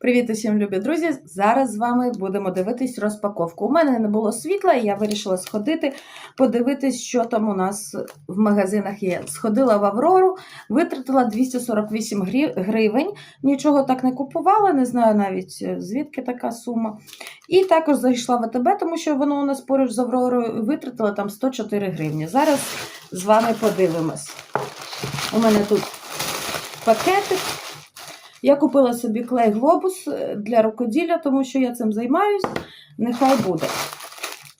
Привіт усім, любі друзі! Зараз з вами будемо дивитись розпаковку. У мене не було світла, і я вирішила сходити, подивитись, що там у нас в магазинах є. Сходила в Аврору, витратила 248 гривень. Нічого так не купувала, не знаю навіть е, звідки така сума. І також зайшла в АТБ, тому що воно у нас поруч з Авророю витратила там 104 гривні. Зараз з вами подивимось. У мене тут пакетик. Я купила собі клей глобус е, для рукоділля, тому що я цим займаюсь. Нехай буде.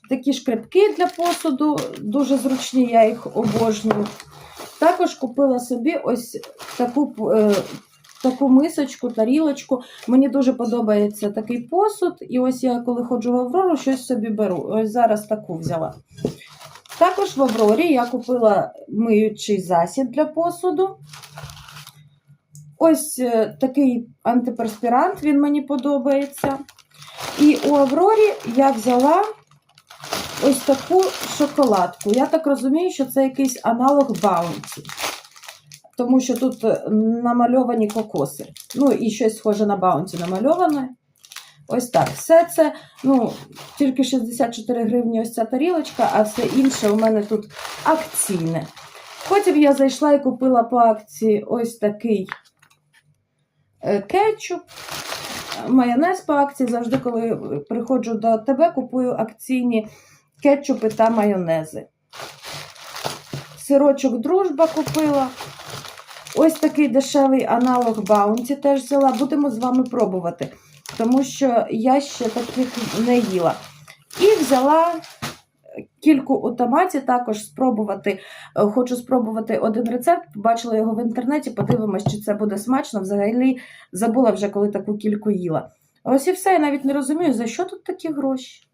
Такі шкребки для посуду, дуже зручні, я їх обожнюю. Також купила собі ось таку, е, таку мисочку, тарілочку. Мені дуже подобається такий посуд. І ось я, коли ходжу в Аврору, щось собі беру. Ось зараз таку взяла. Також в Аврорі я купила миючий засіб для посуду. Ось е, такий антиперспірант, він мені подобається. І у Аврорі я взяла ось таку шоколадку. Я так розумію, що це якийсь аналог Баунті. Тому що тут е, намальовані кокоси. Ну, і щось схоже на Баунті намальоване. Ось так. Все це, ну, тільки 64 гривні ось ця тарілочка, а все інше у мене тут акційне. Потім я зайшла і купила по акції ось такий кетчуп, майонез по акції. Завжди, коли приходжу до тебе, купую акційні кетчупи та майонези. Сирочок дружба купила. Ось такий дешевий аналог Баунті теж взяла. Будемо з вами пробувати, тому що я ще таких не їла. І взяла кільку у також спробувати. Е, Хочу спробувати один рецепт. Бачила його в інтернеті, подивимось, чи це буде смачно. Взагалі забула вже, коли таку кільку їла. Ось і все, я навіть не розумію, за що тут такі гроші.